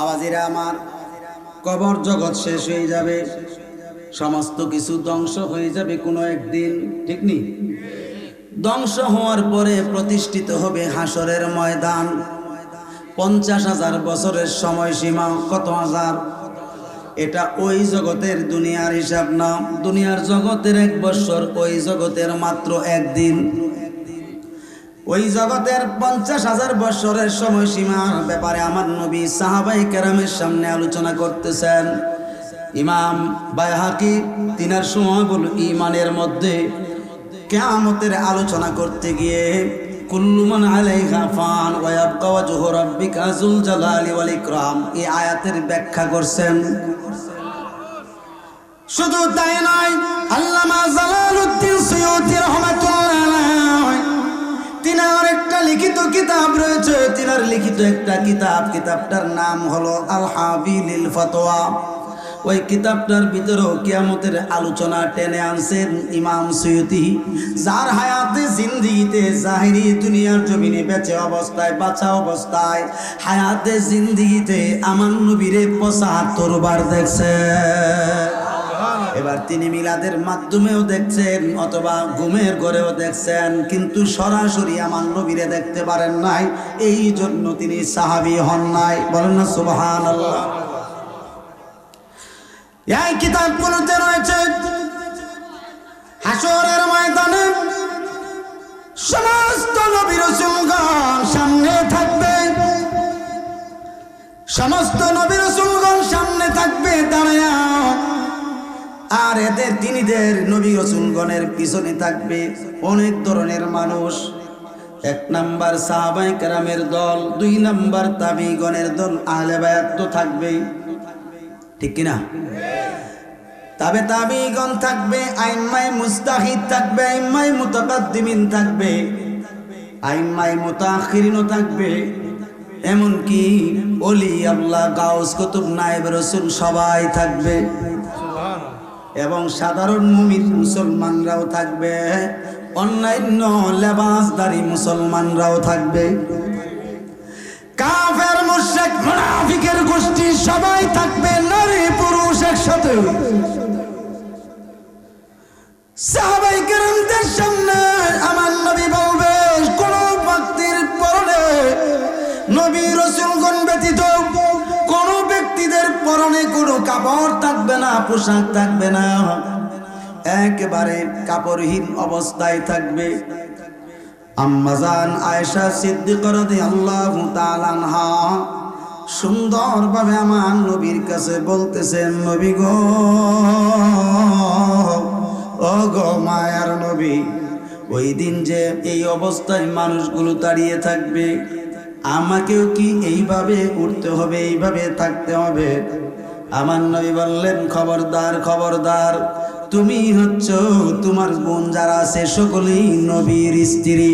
বাবাজিরা, আমার কবর জগৎ শেষ হয়ে যাবে। সমস্ত কিছু ধ্বংস হয়ে যাবে কোনো একদিন, ঠিক নি? ধ্বংস হওয়ার পরে প্রতিষ্ঠিত হবে হাসরের ময়দান। পঞ্চাশ হাজার বছরের সময়সীমা কত হাজার? এটা ওই জগতের দুনিয়ার হিসাব না। দুনিয়ার জগতের এক বছর ওই জগতের মাত্র একদিন। ওই জগতের পঞ্চাশ হাজার বছরের সময়সীমার ব্যাপারে আমার নবী সাহাবাই কেরামের সামনে আলোচনা করতেছেন। ইমাম বায়হাকি তিনার সময় বল ইমানের মধ্যে কেয়ামতের আলোচনা করতে গিয়ে কুল্লুমান আলাইহা ফান ওয়াবকা ওয়াজহু রাব্বিকা যুল জালালি ওয়াল ইকরাম এই আয়াতের ব্যাখ্যা করছেন। শুধু তাই নয়, আল্লামা জালালউদ্দিন সৈয়দী রহমাতুল্লাহ তিনার একটা লিখিত কিতাব রয়েছে, তিনার লিখিত একটা কিতাব, কিতাবটার নাম হলো আল হাবিলিল ফতোয়া ওই কিতাবটার ভিতরেও কিয়ামতের আলোচনা টেনে আনছেন ইমাম সৈয়দি যার হায়াতে জিন্দিগিতে জাহিরি দুনিয়ার জমিনে বেঁচে অবস্থায়, বাঁচা অবস্থায়, হায়াতে জিন্দিগিতে আমার নবীরে পঁচাত্তর বার দেখছে। এবার তিনি মিলাদের মাধ্যমেও দেখছেন অথবা ঘুমের ঘরেও দেখছেন, কিন্তু সরাসরি আমার নবীরে দেখতে পারেন নাই। এই জন্য তিনি সাহাবি হন নাই। বলেন না সুবহান আল্লাহ এই কিতাবগুলোতে রয়েছে হাসরের ময়দানে সমস্ত নবী রসুলগণ সামনে থাকবে। সমস্ত নবী রসুলগণ সামনে থাকবে, দাঁড়ায় আর এদের তিনিদের নবী রসুলগণের পিছনে থাকবে অনেক ধরনের মানুষ। এক নাম্বার সাহাবাই কেরামের দল, দুই নাম্বার তাবিগণের দল, আহলে বায়াত তো থাকবেই। ঠিক কিনা? তবে তাবিগণ থাকবে আইম্মাই মুস্তাহিদ থাকবে আইম্মাই মুতাকাদ্দিমিন থাকবে আইম্মাই মুতাখিরিনও থাকবে। এমনকি অলি আল্লাহ, গাউস কুতুব, নায়েব রসুল সবাই থাকবে। এবং সাধারণ মুমিন মুসলমানরাও থাকবে, অন্যান্য লেবাসদারি মুসলমানরাও থাকবে। কাফের, মুশরিক, মুনাফিকের গোষ্ঠী সবাই থাকবে, নারী, পুরুষ একসাথে। সাহাবাই কেরামদের সামনে আমার নবী বলবে, কোন ব্যক্তির পরনে নবী রসুলগণ কাপড় থাকবে না, পোশাক থাকবে না। একেবারে কাপড়হীন অবস্থায় থাকবে। আম্মাজান আয়েশা সিদ্দিক রাদিয়াল্লাহু তাআলা আনহা সুন্দরভাবে আমার নবীর কাছে বলতেছেন, নবী গো ও গো মায়ার নবী, ওই দিন যে এই অবস্থায় মানুষগুলো দাঁড়িয়ে থাকবে, আমাকেও কি এইভাবে উঠতে হবে, এইভাবে থাকতে হবে? আমার নবী বললেন, খবরদার খবরদার তুমি হচ্ছ তোমার বোন যারা আছে, সকলেই নবীর স্ত্রী।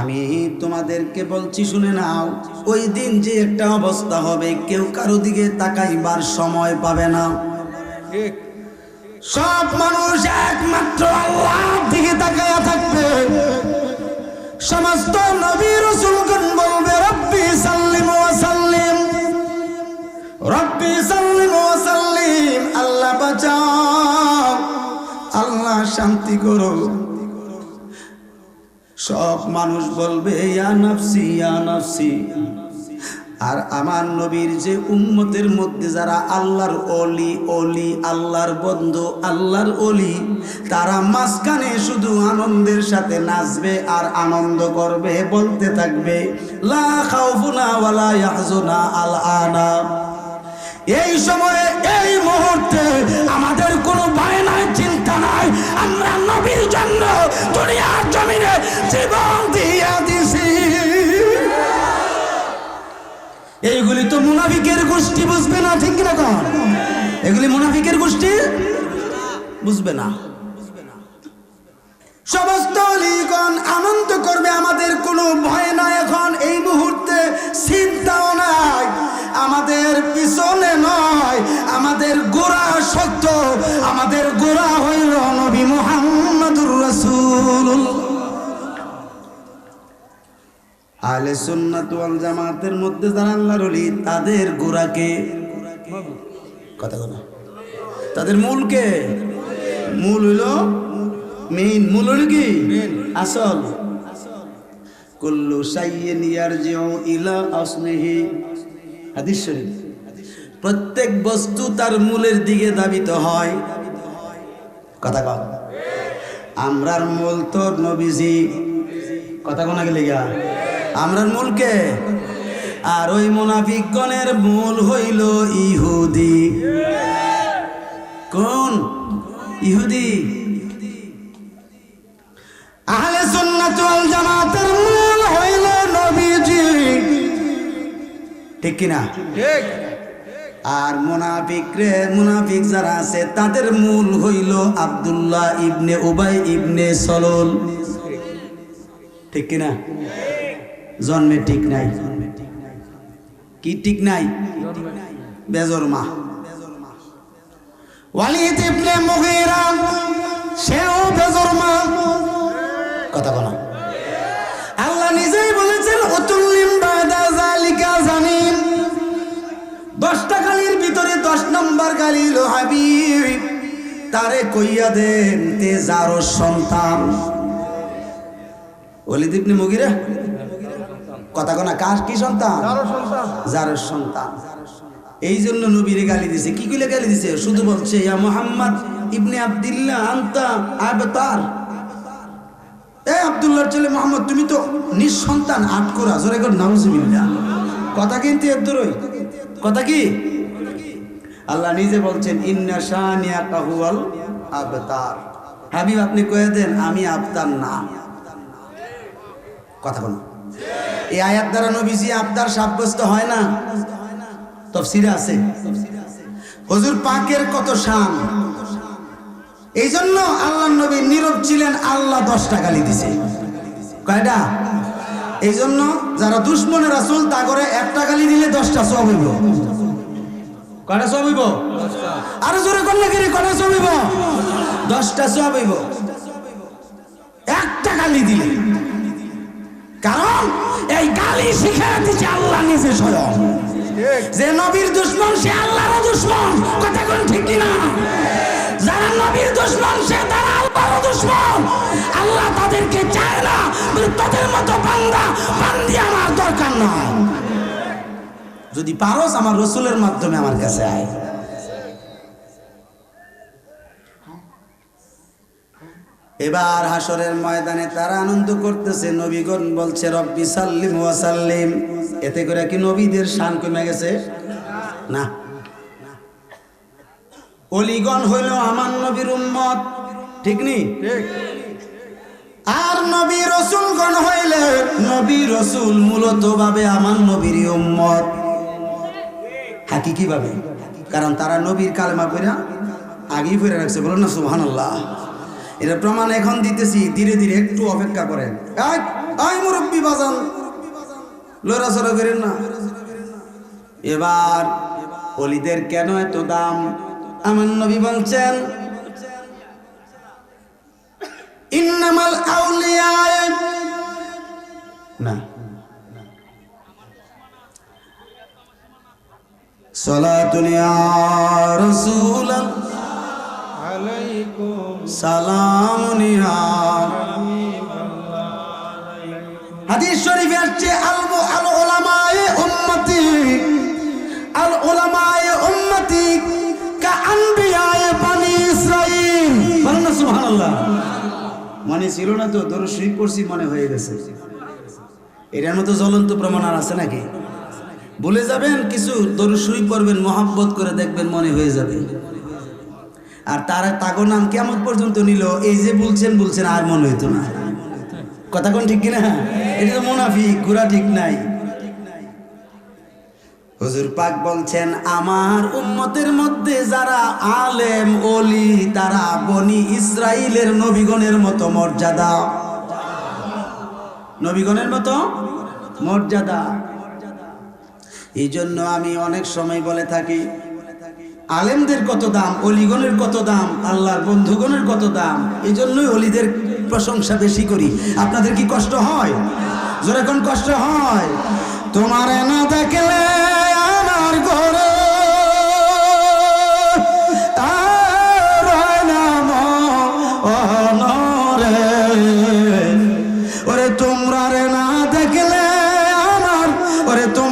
আমি তোমাদেরকে বলছি, শুনে নাও, ওই দিন যে একটা অবস্থা হবে, কেউ কারও দিকে তাকাইবার সময় পাবে না। সব মানুষ একমাত্র আল্লাহর দিকে তাকায়া থাকবে। সমস্ত নবী রসুলগণ বাঁচাও। আল্লাহ শান্তি করো। সব মানুষ বলবে আর আমার নবীর যে উম্মতের মধ্যে যারা আল্লাহর অলি অলি, আল্লাহর বন্ধু, আল্লাহর অলি, তারা মাঝখানে শুধু আনন্দের সাথে নাচবে আর আনন্দ করবে, বলতে থাকবে, লা খাউফুনা ওয়ালা ইয়াহজুনা আল আনা এই সময়ে, এই মুহূর্তে আমাদের কোনো ভয় নাই, চিন্তা নাই। আমরা নবীর জন্য দুনিয়ার জমিনে জীবন দিয়া দিছি। এইগুলি তো মুনাফিকের গোষ্ঠী, বুঝবে না, ঠিক না কন? এগুলি মুনাফিকের গোষ্ঠী? বুঝবে না। সমস্ত লিগন আনন্দ করবে, আমাদের কোনো ভয় নাই এখন। আমাদের পিছনে নয় আমাদের গোড়া সত্য আমাদের গোড়া হইল নবী মোহাম্মদুর রসুল আহলে সুন্নাত ওয়াল জামাতের মধ্যে যারা আল্লাহর ওলি তাদের গোড়াকে কথা কথা তাদের মূলকে? মূল হইল মেইন মূল হইল কি? আসল। কুল্লু সাইয়িন ইয়ারজিউ ইলা আসলিহি হাদিস শরীফ। প্রত্যেক বস্তু তার মূলের দিকে দাবিত হয়। কথা কম আমরার মূল তো নবীজি। কথা কোনা গেলে গা আমরার মূলকে আর ওই মুনাফিকগণের মূল হইল ইহুদি। কোন? ইহুদি। আহলে সুন্নাত ওয়াল জামাতের মূল ঠিক কিনা? ঠিক আর মুনাফিক রে, মুনাফিক যারা আছে, তাদের মূল হইল আব্দুল্লাহ ইবনে উবাই ইবনে সলল। ঠিক কিনা? জন্মে ঠিক নাই। কি ঠিক নাই? বেজর মা। ওয়ালিদ ইবনে মুগীরা, সেও বেজর মা। কথা বলা। আল্লাহ নিজেই বলেছেন অতুল্লিম নম্বর গালি লো হাবিব তারে কইয়া দেন তে যারো সন্তান। অলিদ ইবনে মুগিরা? কথা কোনা কার কি সন্তান? কারও সন্তান। এই জন্য নবীরে গালি দিছে। কি কইলে গালি দিছে? শুধু বলছে ইয়া মোহাম্মদ ইবনে আব্দুল্লাহ আনতা আবতার। এ আব্দুল্লাহর ছেলে মোহাম্মদ তুমি তো নিঃসন্তান আট করা জোরে কর নাউজুবিল্লাহ। কথা কিন্তু এদ্দুরই কথা কি? আল্লাহ নিজে বলছেন, ইন্না কাহুয়াল আবতার। হাবিব, আপনি কয়ে দেন, আমি আবতার না। কথা বলুন। এই আয়াত দ্বারা নবীজি আবদার সাব্যস্ত হয় না? তফসিরে আছে। হজুর পাকের কত শান। এই জন্য আল্লাহ নবী নীরব ছিলেন, আল্লাহ দশটা গালি দিছে। কয়টা? এই জন্য যারা দুশ্মনের আসল তা করে একটা গালি দিলে দশটা সব হইব। কয়টা সব হইব? আরও জোরে করলে কি রে, কয়টা সব দশটা সব হইব। একটা গালি দিলে। কারণ এই গালি শিখে দিচ্ছে আল্লাহ নিজে স্বয়ং। যে নবীর দুশ্মন সে আল্লাহর দুশ্মন। কথা কোন ঠিক কিনা? যারা নবীর দুশ্মন সে তারা আল্লাহর দুশ্মন। আল্লাহ তাদেরকে চায় না তোদের মতো বান্দা বান্দি আমার দরকার নয় যদি পারস আমার রসুলের মাধ্যমে আমার কাছে আয়। এবার হাসরের ময়দানে তারা আনন্দ করতেছে, নবীগণ বলছে, রব্বি সাল্লিম ওয়াসাল্লিম এতে করে কি নবীদের শান কমে গেছে? না। অলিগণ হইল আমার নবীর উম্মত। ঠিক নি? আর নবী রসুলগণ হইলে নবী রসুল মূলত ভাবে আমার নবীর উম্মত। হাকিকি ভাবে কারণ তারা নবীর কালেমা পড়া আগেই পড়ে রাখছে। বলো না সুহান আল্লাহ এটা প্রমাণ এখন দিতেছি, ধীরে ধীরে একটু অপেক্ষা করেন। এই মুরব্বী বাজান, লড়াচড়া করেন না। এবার অলিদের কেন এত দাম? আমার নবী বলছেন, ইন্নামাল আউলিয়া না। হাদিস শরীফে আসছে আল উম্মতি। আল উম্মতি কা আনবিয়ায়ে বানি ইসরাইল বলেন না সুবহানাল্লাহ। মনে ছিল না তো দরুদ শরীফ পড়ছি মনে হয়ে গেছে। এটার মতো জ্বলন্ত প্রমাণ আর আছে নাকি? বলে যাবেন কিছু শরীফ পড়বেন, মহাব্বত করে দেখবেন মনে হয়ে যাবে। আর তার, তাগো নাম কেমন পর্যন্ত নিল, এই যে বলছেন বলছেন আর মনে হইতো না। কথা কোন ঠিক কিনা? এটা তো মুনাফিক ঘোরা ঠিক নাই। হুজুর পাক বলছেন, আমার উম্মতের মধ্যে যারা আলেম, ওলি, তারা বনি ইসরাইলের নবীগণের মতো মর্যাদা। নবীগণের মতো মর্যাদা। এই জন্য আমি অনেক সময় বলে থাকি, আলেমদের কত দাম, অলিগণের কত দাম, আল্লাহর বন্ধুগণের কত দাম এই জন্যই অলিদের প্রশংসা বেশি করি। আপনাদের কি কষ্ট হয়? কোন কষ্ট হয়? তোমারে না দেখলে আমার ঘরে তোমরা রে না দেখলে আমার, ওরে তোমারে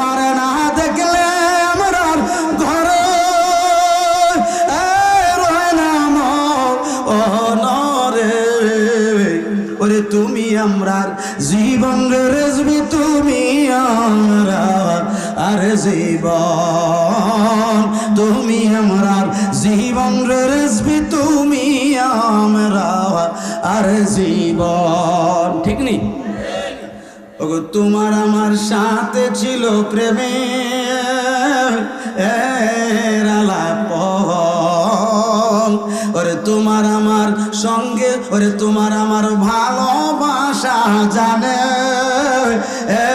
আমরার জীবন রেজবি তুমি আমরা, আর জীবন তুমি আমরার জীবন রেজবি তুমি আমরা, আর জীবন। ঠিক নেই? ওগো, তোমার আমার সাথে ছিল প্রেমে তোমার আমার সঙ্গে, ওরে, তোমার আমার ভালোবাসা জানে এ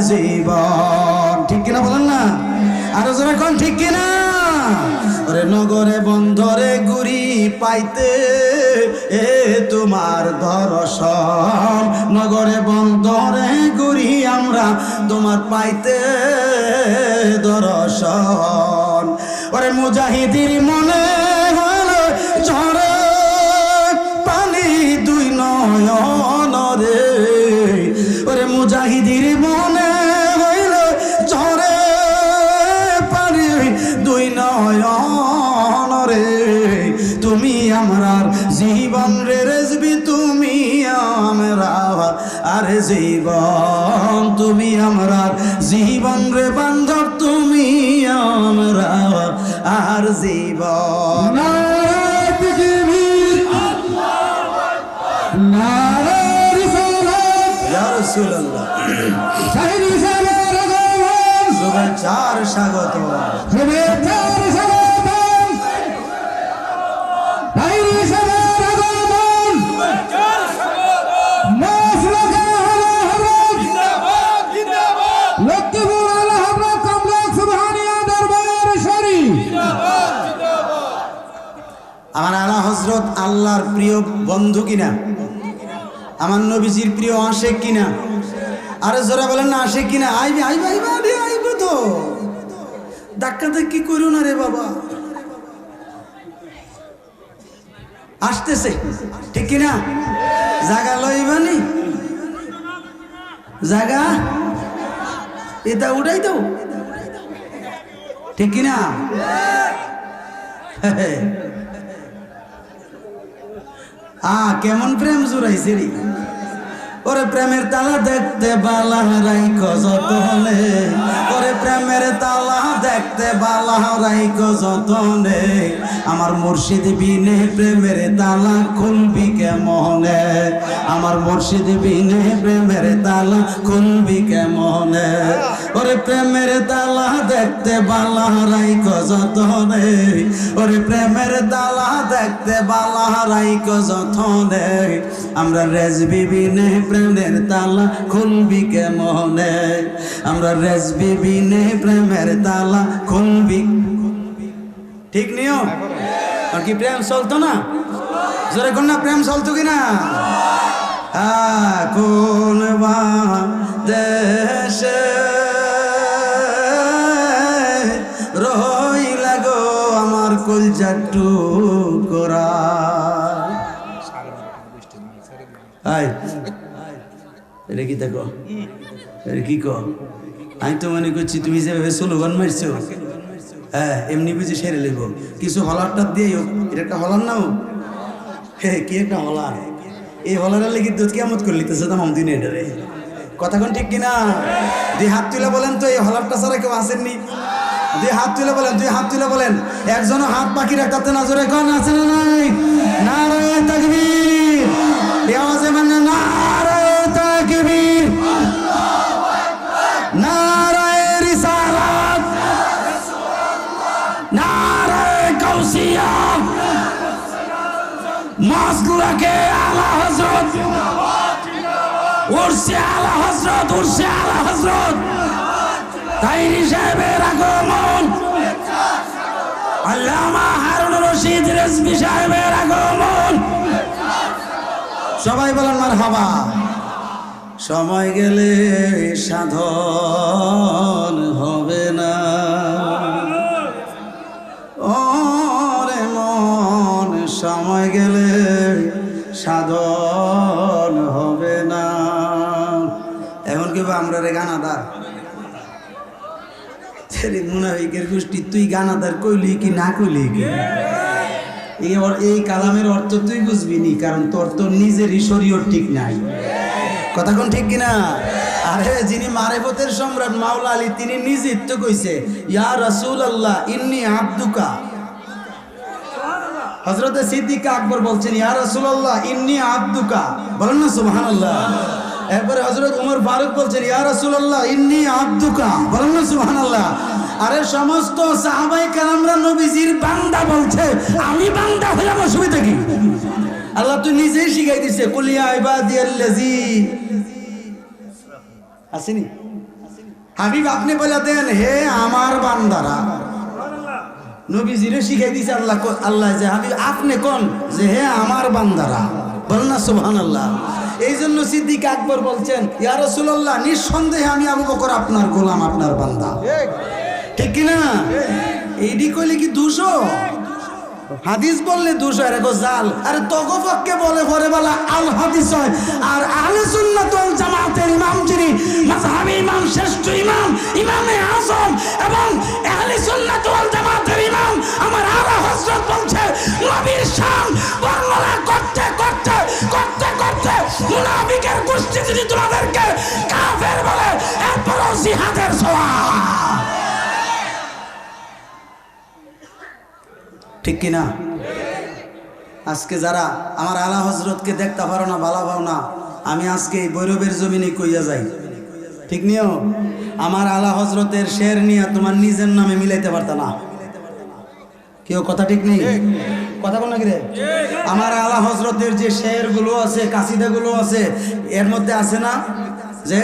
জীবন। ঠিক কিনা বলেন না? আরও জোরে কোন, ঠিক কিনা? ওরে নগরে বন্ধরে গুড়ি পাইতে এ তোমার দর্শন। নগরে বন্ধরে গুড়ি আমরা তোমার পাইতে দর্শন। ওরে মুজাহিদির মনে হলো ঝরে পানি দুই নয়ন রে। ওরে মুজাহিদির মনে নয়ন রে তুমি আমরার জীবন রে রেজবি তুমি আমরা। আর জীবন তুমি আমরার জীবন রে বান্ধব তুমি আমরা। আর জীবন শুভেচ্ছার স্বাগত। প্রিয় বন্ধু কিনা? আমার নবীজির প্রিয় আশেক কিনা? আরে জোরা বলেন না, আশেক কিনা? আইবে আইবে আইবে, আরে আইবে তো। ধাক্কা ধাক্কি করো না রে বাবা। আসতেছে, ঠিক কিনা? জাগা লইবানি জাগা? এটা উঠাই দাও। ঠিক কিনা? কেমন প্রেম জুড়াইছে রে? ওরে প্রেমের তালা দেখতে বালা রাই কত ওরে প্রেমের তালা দেখতে বালা রাইখ যতনে। আমার মুর্শিদ বিনে প্রেমের তালা খুলবি কেমনে? আমার মুর্শিদ বিনে প্রেমের তালা খুলবি কেমনে? ওরে প্রেমের তালা দেখতে বালা রাইখ যতনে। ওরে প্রেমের তালা দেখতে বালা রাইখ যতনে। আমরা রেজবি বিনে প্রেমের তালা খুলবি কেমনে? আমরা রেজবি বিনে প্রেমের তালা খুলবি। ঠিক নিও আর কি প্রেম চলতো না? জোরে কোন না, প্রেম চলতো কি না কোন দেশে রইলা গো আমার কলজাটু করা আই এটা কি দেখো? কি কো? আমি তো মনে করছি তুমি স্লোগান হ্যাঁ এমনি বুঝে সেরে কিছু হলারটা দিয়ে এটা একটা হলার নাও হে, কি একটা হলার? এই হলারের লেগে দুধ কেমত করে লিতেছে তো মামদিন এটারে কথাক্ষণ ঠিক কিনা? দুই হাত তুলে বলেন তো, এই হলারটা ছাড়া কেউ আসেননি। দুই হাত তুলে বলেন, দুই হাত তুলে বলেন। একজনও হাত বাকি রাখতে না জোরে কোন, আছে না নাই? নারায় তাকবীর। নারায় রিসালাত নারায় কৌশিয়া। মাসলাকে আলা হজরত উর্সে আলা হজরত উর্সে আলা হজরত তাইরি সাহেবের আগমন। আল্লামা হারুন রশিদ রেজবি সাহেবের আগমন। সবাই বলেন মার হাবা সময় গেলে সাধন হবে না। ওরে মন, সময় গেলে সাধন হবে না। এখন কি আমরা রে গানাদার? ছেড়ে মুনাফিকের গোষ্ঠী, তুই গানাদার কইলি কি না কইলি কি? এই কালামের অর্থ তুই বুঝবি নি, কারণ তোর তো নিজেরই শরীর ঠিক নাই। কথা কোন ঠিক কিনা? আরে, যিনি মারেফতের সম্রাট মাওলা আলী, তিনি নিজে তো কইছে, ইয়া রাসূল আল্লাহ ইন্নি আব্দুকা। হজরতে সিদ্দিক আকবর বলছেন, ইয়া রাসূলুল্লাহ, ইন্নি আব্দুকা। বলেন না, সুবহানাল্লাহ। এরপরে হজরত উমর ফারুক বলছেন, ইয়া রাসূলুল্লাহ, ইন্নি আব্দুকা। বলেন না, সুবহানাল্লাহ। আরে, সমস্ত সাহাবাই কালামরা নবীজির বান্দা বলছে, আমি বান্দা হলাম অসুবিধা কি? আল্লাহ তুই নিজেই শিখাই দিছে কুলিয়া ইবাদিয়াল্লাজি আসেনি? হাবিব আপনি বলে দেন হে আমার বান্দারা নবীজিরে শিখাই দিছে আল্লাহ যে হাবিব আপনি কোন? যে হে আমার বান্দারা। সুবহান আল্লাহ এই জন্য সিদ্দিক আকবর বলছেন ইয়া রাসূলুল্লাহ নিঃসন্দেহে আমি আবু বকর আপনার গোলাম আপনার বান্দা। ঠিক। কি না এইডি কইলে কি দুশো হাদিস বললে এর গো জাল। আরে তগফককে বলে, পরে বলা, আল হাদিস হয়। আর আহলে সুন্নাত জামাতের ইমাম যিনি, মাযহাবী ইমাম, শ্রেষ্ঠ ইমাম, ইমামে আযম এবং আহলে সুন্নাত জামাতের ইমাম, আমার আলা হযরত বলছে, নবীর শান বর্ণনা করতে করতে করতে করতে মুনাফিকের গোষ্ঠী যদি তোমাদেরকে কাফের বলে, এরপরও জিহাদের সওয়াব। ঠিক কিনা? আজকে যারা আমার আলা হজরতকে দেখতে পারো না, ভালো পাও না, আমি আজকে এই বৈরবের জমিনে কইয়া যাই। ঠিক নিও? আমার আলা হজরতের শের নিয়ে তোমার নিজের নামে মিলাইতে পারত না। কেউ কথা ঠিক নেই? কথা বল নাকি রে? আমার আলা হজরতের যে শেরগুলো আছে কাসিদা গুলো আছে, এর মধ্যে আছে না? যে?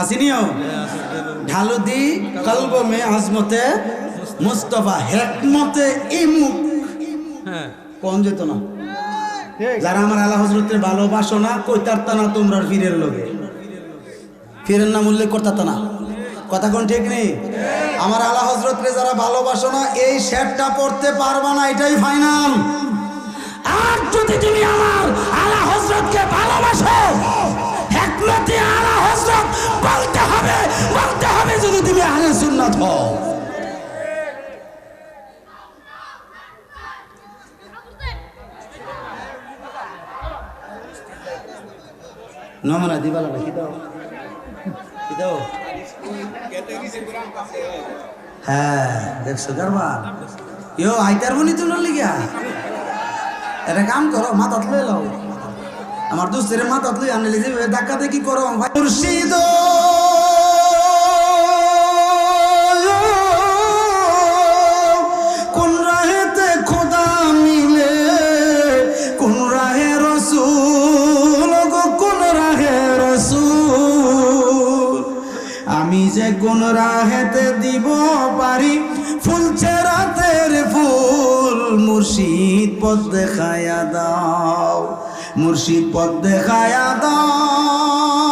আসিনিও ঢালুদি কলব মে আজমতে মুস্তফা হেকমতে ইমুক। কোন যেত না? যারা আমার আলা হজরতের ভালোবাসো না কইতারতা না তোমরা ফিরের লোকে ফিরের নাম উল্লেখ করতারতা না? কথা কোন ঠিক নেই? আমার আলা হজরতরে যারা ভালোবাসো না এই শেরটা পড়তে পারবা না এটাই ফাইনাল আর যদি তুমি আমার আলা হজরতকে ভালোবাসো হেকমতে আলা হজরত বলতে হবে বলতে হবে যদি তুমি আহলে সুন্নাত হও। নমনা দিবালা কি দাও দাও হ্যাঁ দেখছ কারবা ইয়ো আইতার মনি তোলার লিগা এটা কাম করো মাথা তুলে লও। আমার দোস্তের মাথা তুলে আনলে যে ধাক্কা দেখি করো? মুর্শিদ! যে কোন রাহেতে দিব পারি, ফুলছে রাতের ফুল। মুর্শিদ পদ দেখায়া দাও, মুর্শিদ পদ দেখায়া দাও।